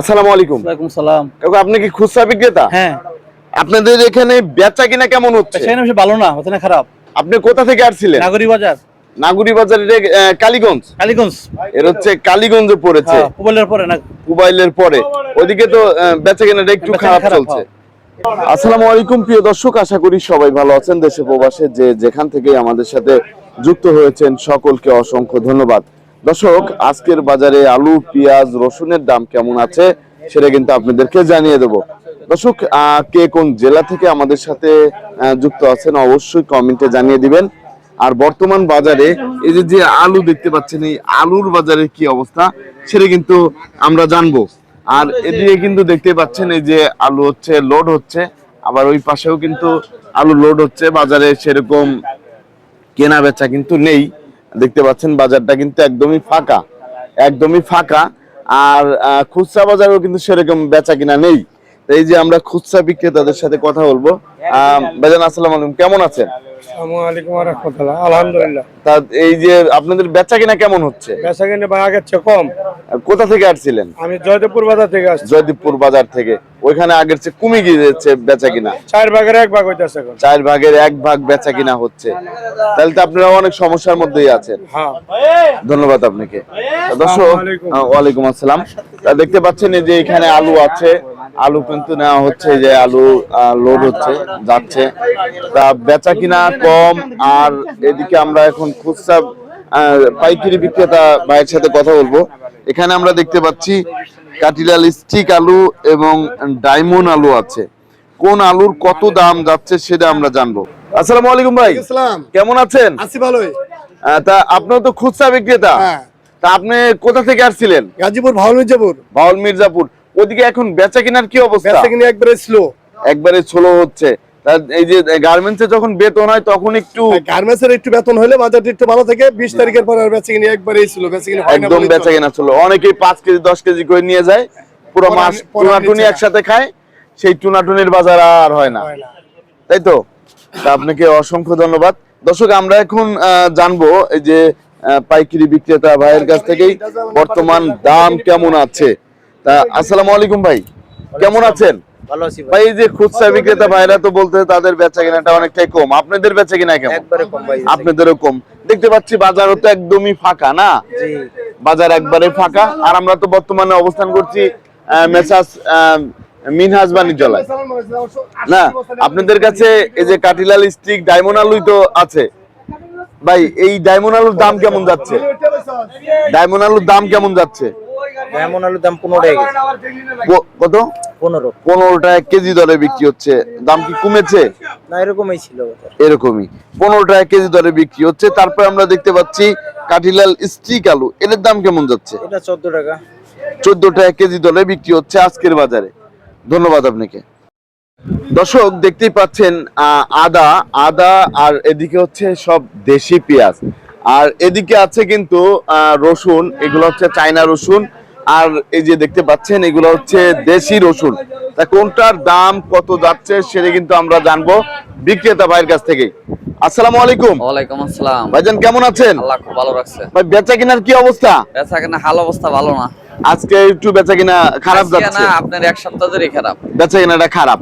আসসালামু আলাইকুম। ওয়ালাইকুম সালাম। কাকু আপনি কি খুচরা বিক্রেতা? হ্যাঁ। আপনাদের এখানে বেচা কিনা কেমন হচ্ছে? সেখানে বেশি ভালো না খারাপ। আপনি কোথা থেকে আসছিলেন? নাগরী বাজার নাগুরি বাজারের আহ, কালীগঞ্জ? কালীগঞ্জ। এর হচ্ছে কালীগঞ্জে পড়েছে। হ্যাঁ, মোবাইলের পরে না মোবাইলের পরে। ওদিকে তো বেচা কেনাটা একটু খারাপ, চলছে। আসসালামু আলাইকুম প্রিয় দর্শক আশা করি সবাই ভালো আছেন। দেশে প্রবাসে যে যেখান থেকে আমাদের সাথে যুক্ত হয়েছেন সকলকে অসংখ্য ধন্যবাদ। দর্শক, আজকের বাজারে আলু, পেঁয়াজ, রসুনের দাম কেমন আছে সেটা কিন্তু আপনাদেরকে জানিয়ে দেব। দর্শক কে কোন জেলা থেকে আমাদের সাথে যুক্ত আছেন অবশ্যই কমেন্টে জানিয়ে দিবেন। আর বর্তমান বাজারে এই যে যে আলু দেখতে পাচ্ছেন, এই আলুর বাজারে কি অবস্থা সেটা কিন্তু আমরা জানব। আর এদিকে কিন্তু দেখতে পাচ্ছেন, এই যে আলু হচ্ছে লোড হচ্ছে, আবার ওই পাশেও কিন্তু আলু লোড হচ্ছে, বাজারে সেরকম কেনা বেচা কিন্তু নেই। দেখতে পাচ্ছেন, বাজারটা কিন্তু একদমই ফাঁকা একদমই ফাঁকা। আর খুচরা বাজারেও কিন্তু সেরকম বেচা কিনা নেই। এই যে আমরা খুচরা বিক্রেতাদের সাথে কথা বলব। ভাইজান আসসালামু আলাইকুম। কেমন আছেন? আলহামদুলিল্লাহ। তা এই যে আপনাদের বেচা কিনা কেমন হচ্ছে? বেচা কিনে বা আগের চেয়ে কম। কোথা থেকে আসছিলেন? আমি জয়দেবপুর বাজার থেকে আসছি। জয়দীপপুর বাজার থেকে। ওইখানে আগের চেয়ে কমে গিয়েছে বেচা কিনা। চার ভাগের এক ভাগ হইতেছে চার ভাগের এক ভাগ বেচা কিনা হচ্ছে। তাহলে তো আপনারা অনেক সমস্যার মধ্যেই আছেন। হ্যাঁ। ধন্যবাদ আপনাকে। দর্শক ওয়ালাইকুম আসসালাম। তা দেখতে পাচ্ছেন এই যে এখানে আলু আছে। আলু কিন্তু নেওয়া হচ্ছে যে আলু লোড হচ্ছে যাচ্ছে। তা বেচা কিনা কম আর এদিকে আমরা এখন খুচরা পাইকারি বিক্রেতা ভাইয়ের সাথে কথা বলব। এখানে আমরা দেখতে পাচ্ছি কাটিলাল স্টিক আলু এবং ডায়মন্ড আলু আছে। কোন আলুর কত দাম যাচ্ছে সেটা আমরা জানব। আসসালামু আলাইকুম ভাই। কেমন আছেন? আছি ভালোই। তা আপনিও তো খুচরা বিক্রেতা? হ্যাঁ। তা আপনি কোথা থেকে আসছিলেন? গাজীপুর ভাওয়াল মির্জাপুর। বাউল মির্জাপুর। ওদিকে এখন বেচা কেনার কি অবস্থা? বেচা কিনে একবারে স্লো একবারে স্লো হচ্ছে। এই যে গার্মেন্টসে যখন বেতন হয় তখন একটু গার্মেন্টসের একটু বেতন হলে বাজারটা একটু ভালো থাকে। বিশ তারিখের পর আর বেচা কিনে বেচা কিনে একদম বেচা চলে। কেনা ছিল অনেকেই পাঁচ কেজি দশ কেজি করে নিয়ে যায়। পুরো মাস টুনাটুনি একসাথে খায়। সেই টুনাটুনির বাজার আর হয় না। তাই তো? আপনাকে অসংখ্য ধন্যবাদ। দর্শক আমরা এখন জানব এই যে পাইকারি বিক্রেতা ভাইয়ের কাছ থেকেই বর্তমান দাম কেমন আছে? তা আসসালামু আলাইকুম ভাই। কেমন আছেন? ভাই। এই যে খুচরা বিক্রেতা ভাইরা তো বলতে তাদের বেচা কেনাটা অনেকটাই কম। আপনাদের বেচা কিনা কেমন? একবারে কম ভাই আপনাদেরও কম। দেখতে পাচ্ছি বাজারও তো একদমই ফাঁকা না? বাজার একবারে ফাঁকা। আর আমরা তো বর্তমানে অবস্থান করছি মেসাস মিনহাজ বাণিজ্যালয়। না আপনাদের কাছে এই যে কাটিলাল স্টিক ডায়মন্ড আলুই তো আছে। ভাই এই ডায়মন্ড আলুর দাম কেমন যাচ্ছে? ডায়মন্ড আলুর দাম কেমন যাচ্ছে? এমন আলুর দাম পনেরো টাকা কত? পনেরো। পনেরো টাকা কেজি দরে বিক্রি হচ্ছে। দাম কি কমেছে? না এরকমই ছিল এরকমই। পনেরো টাকা কেজি দরে বিক্রি হচ্ছে। তারপর আমরা দেখতে পাচ্ছি কাঠিলাল স্টিক আলু। এর দাম কেমন যাচ্ছে? এটা চোদ্দ টাকা। চোদ্দ টাকা কেজি দরে বিক্রি হচ্ছে আজকের বাজারে। ধন্যবাদ আপনাকে। দর্শক দেখতেই পাচ্ছেন আহ, আদা আদা আর এদিকে হচ্ছে সব দেশি পেঁয়াজ। আর এদিকে আছে কিন্তু আহ, রসুন। এগুলো হচ্ছে চায়না রসুন। আর এই যে দেখতে পাচ্ছেন এগুলো হচ্ছে দেশি রসুন। তা কোনটার দাম কত যাচ্ছে সেটা কিন্তু আমরা জানব বিক্রেতা ভাইয়ের কাছ থেকেই। আসসালামু আলাইকুম। ওয়ালাইকুম আসসালাম। ভাইজান কেমন আছেন? আল্লাহ খুব ভালো রাখছে। ভাই বেচা কিনার কি অবস্থা? বেচা কেনা হাল অবস্থা ভালো না। আজকে একটু বেচা কিনা খারাপ যাচ্ছে না আপনার এক সপ্তাহ খারাপ। বেচা কেনাটা খারাপ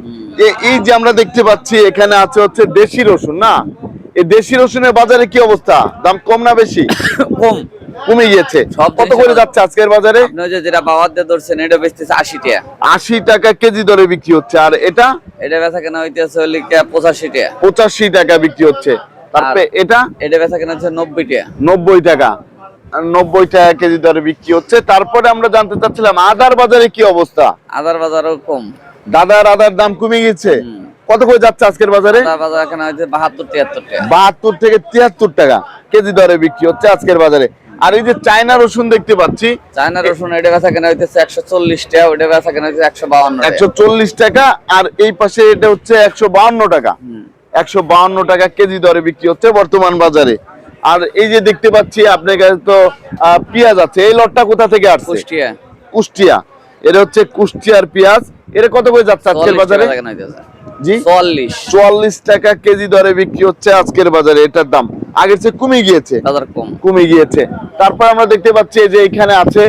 এই যে আমরা দেখতে পাচ্ছি এখানে আছে হচ্ছে দেশি রসুন না? এই দেশি রসুনের বাজারে কি অবস্থা? দাম কম না বেশি? কম। কমে গিয়েছে কত করে যাচ্ছে আজকের বাজারে? যেটা বাবার দিয়ে ধরছেন এটা বেচতেছে আশি টাকা। আশি টাকা কেজি দরে বিক্রি হচ্ছে। আর এটা? এটা বেচা কেনা হইতেছে পঁচাশি টাকা। পঁচাশি টাকা বিক্রি হচ্ছে। তারপরে এটা? এটা বেচা কেনা হচ্ছে নব্বই টাকা। নব্বই টাকা। নব্বই টাকা কেজি দরে বিক্রি হচ্ছে। তারপরে আমরা জানতে চাচ্ছিলাম আদার বাজারে কি অবস্থা? আদার বাজারও কম। দাদার আদার দাম কমে গেছে। কত করে যাচ্ছে আজকের বাজারে? বাজার হচ্ছে বাহাত্তর তিয়াত্তর টাকা। বাহাত্তর থেকে তিয়াত্তর টাকা কেজি দরে বিক্রি হচ্ছে আজকের বাজারে। আর এই যে চায়না রসুন দেখতে পাচ্ছি। চায়না রসুন এটা বেচা কেনা হইতেছে একশো চল্লিশ টাকা ওটা বেচা কেনা হচ্ছে একশো বাউন্ন একশো চল্লিশ টাকা আর এই পাশে এটা হচ্ছে একশো বাহান্ন টাকা। একশো বাহান্ন টাকা কেজি দরে বিক্রি হচ্ছে বর্তমান বাজারে। আর এই যে দেখতে পাচ্ছি আপনার কাছে তো পেঁয়াজ আছে। এই লটটা কোথা থেকে আসছে? কুষ্টিয়া। কুষ্টিয়া। এটা হচ্ছে কুষ্টিয়ার পেঁয়াজ। এটা কত করে যাচ্ছে আজকের বাজারে? জি? চুয়াল্লিশ। চুয়াল্লিশ টাকা কেজি দরে বিক্রি হচ্ছে আজকের বাজারে এটার দাম। আগের চেয়ে কমে গিয়েছে। বাজার কম। কমে গিয়েছে। তারপর আমরা দেখতে পাচ্ছি যে এখানে আছে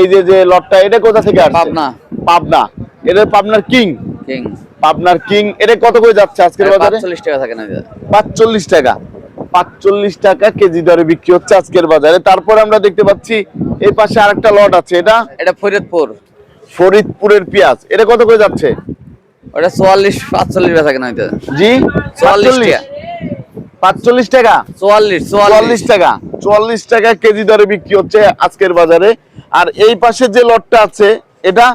এই যে যে লটটা এটা কোথা থেকে আসছে? পাবনা। পাবনা। এটা পাবনার কিং। কিং। পাবনার কিং। এটা কত করে যাচ্ছে আজকের বাজারে? পাঁচচল্লিশ টাকা থাকে না এটা। পাঁচচল্লিশ টাকা। পাঁচচল্লিশ টাকা কেজি দরে বিক্রি হচ্ছে আজকের বাজারে। তারপর আমরা দেখতে পাচ্ছি এই পাশে আরেকটা লট আছে এটা? এটা ফরিদপুর। ফরিদপুরের পেঁয়াজ। এটা কত করে যাচ্ছে? ওটা চুয়াল্লিশ পাঁচচল্লিশ বেচা কেনা হইতে জি চুয়াল্লিশ পাঁচচল্লিশ টাকা? চুয়াল্লিশ চুয়াল্লিশ। টাকা। চুয়াল্লিশ টাকা কেজি দরে বিক্রি হচ্ছে আজকের বাজারে। আর এই পাশে যে লটটা আছে এটা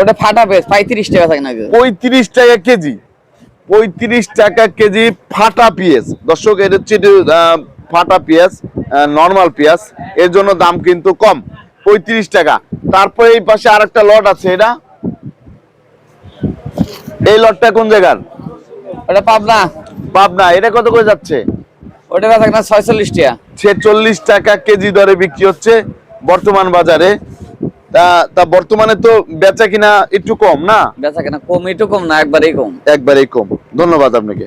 ওটা ফাটা পেস পঁয়ত্রিশ টাকা থাকে না। পঁয়ত্রিশ টাকা কেজি। পঁয়ত্রিশ টাকা কেজি ফাটা পেঁয়াজ। দর্শক এটা হচ্ছে ফাটা পেঁয়াজ নর্মাল পেঁয়াজ। এর জন্য দাম কিন্তু কম। পঁয়ত্রিশ টাকা। তারপরে এই পাশে আরেকটা লট আছে এটা এই লটটা কোন জায়গার? এটা পাবনা। পাবনা এটা কত করে যাচ্ছে? ওটা বেচা কেনা ছয়চল্লিশ টাকা। ছেচল্লিশ টাকা কেজি দরে বিক্রি হচ্ছে বর্তমান বাজারে। তা তা বর্তমানে তো বেচা কিনা একটু কম না? বেচা কেনা কম একটু কম না একবারেই কম। একবারেই কম। ধন্যবাদ আপনাকে।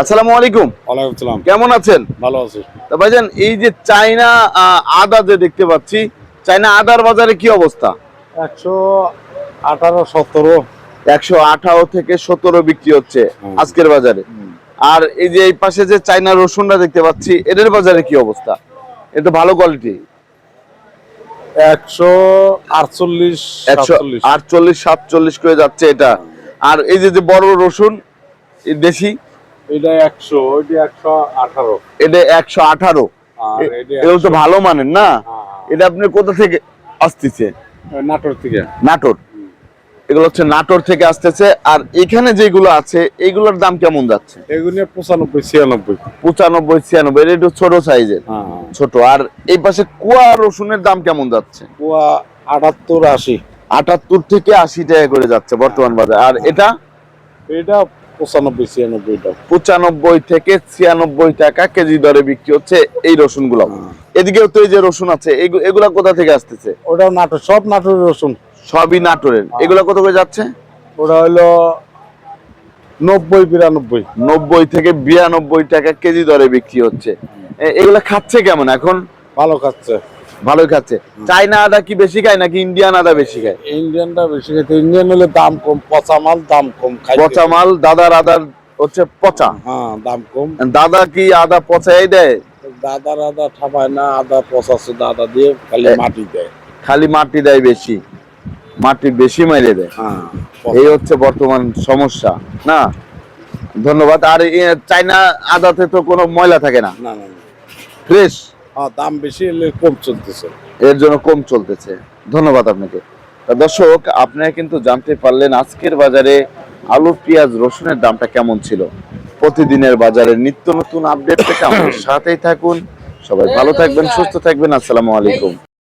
আসসালামু আলাইকুম। ওয়ালাইকুম সালাম। কেমন আছেন? ভালো আছি। তা ভাইজান এই যে চাইনা আহ, আদা যে দেখতে পাচ্ছি চাইনা আদার বাজারে কি অবস্থা? একশো আঠারো সতেরো একশো আঠারো থেকে সতেরো বিক্রি হচ্ছে আজকের বাজারে। আর এই যে এই পাশে যে চাইনা রসুনটা দেখতে পাচ্ছি এদের বাজারে কি অবস্থা? এটা ভালো কোয়ালিটি একশো আটচল্লিশ আটচল্লিশ সাতচল্লিশ করে যাচ্ছে এটা। আর এই যে যে বড় রসুন দেশি? এটা একশো ওইটা একশো আঠারো। এটা একশো আঠারো। এটা তো ভালো মানের না? হ্যাঁ। এটা আপনি কোথা থেকে আসতেছে? নাটোর থেকে। নাটোর। এগুলো হচ্ছে নাটোর থেকে আসতেছে। আর এখানে যেগুলো আছে এগুলোর দাম কেমন যাচ্ছে? এগুলো পঁচানব্বই ছিয়ানব্বই। পঁচানব্বই ছিয়ানব্বই এটা একটু ছোট সাইজের। হ্যাঁ ছোট। আর এই পাশে কুয়া রসুনের দাম কেমন যাচ্ছে? কুয়া আটাত্তর আশি। আটাত্তর থেকে আশি টাকা করে যাচ্ছে বর্তমান বাজার। আর এটা? এটা পঁচানব্বই ছিয়ানব্বইটা পঁচানব্বই থেকে ছিয়ানব্বই টাকা কেজি দরে বিক্রি হচ্ছে এই রসুনগুলো এদিকেও তো এই যে রসুন আছে এগু- এগুলা কোথা থেকে আসতেছে? ওটাও নাটোর সব নাটোরের রসুন। সবই নাটোরের। এগুলা কত করে যাচ্ছে? ওটা হইল নব্বই বিরানব্বই। নব্বই থেকে বিরানব্বই টাকা কেজি দরে বিক্রি হচ্ছে। এগুলা খাচ্ছে কেমন এখন? ভালো খাচ্ছে। ভালোই খাচ্ছে। চাইনা আদা কি বেশি খায় নাকি ইন্ডিয়ান আদা বেশি খায়? ইন্ডিয়ানটা বেশি খেতে ইন্ডিয়ান হলে দাম কম পচা মাল দাম কম খায়। পচা মাল দাদার আদার হচ্ছে পচা। হ্যাঁ দাম কম। দাদা কি আদা পচাই দেয়? দাদা আদা ঠাপায় না আদা পচাচ্ছে দাদা দিয়ে খালি মাটি দেয়। খালি মাটি দেয় বেশি। মাটি বেশি মাইরে দেয়। হ্যাঁ এই হচ্ছে বর্তমান সমস্যা। না ধন্যবাদ। আর চাইনা আদাতে তো কোনো ময়লা থাকে না। না না না। ফ্রেশ? হ্যাঁ দাম বেশি হলে কম চলতেছে। এর জন্য কম চলতেছে। ধন্যবাদ আপনাকে। দর্শক আপনারা কিন্তু জানতে পারলেন আজকের বাজারে আলু পেঁয়াজ রসুনের দামটা কেমন ছিল। প্রতিদিনের বাজারে নিত্য নতুন আপডেট পেতে আমাদের সাথেই থাকুন। সবাই ভালো থাকবেন সুস্থ থাকবেন। আসসালামু আলাইকুম।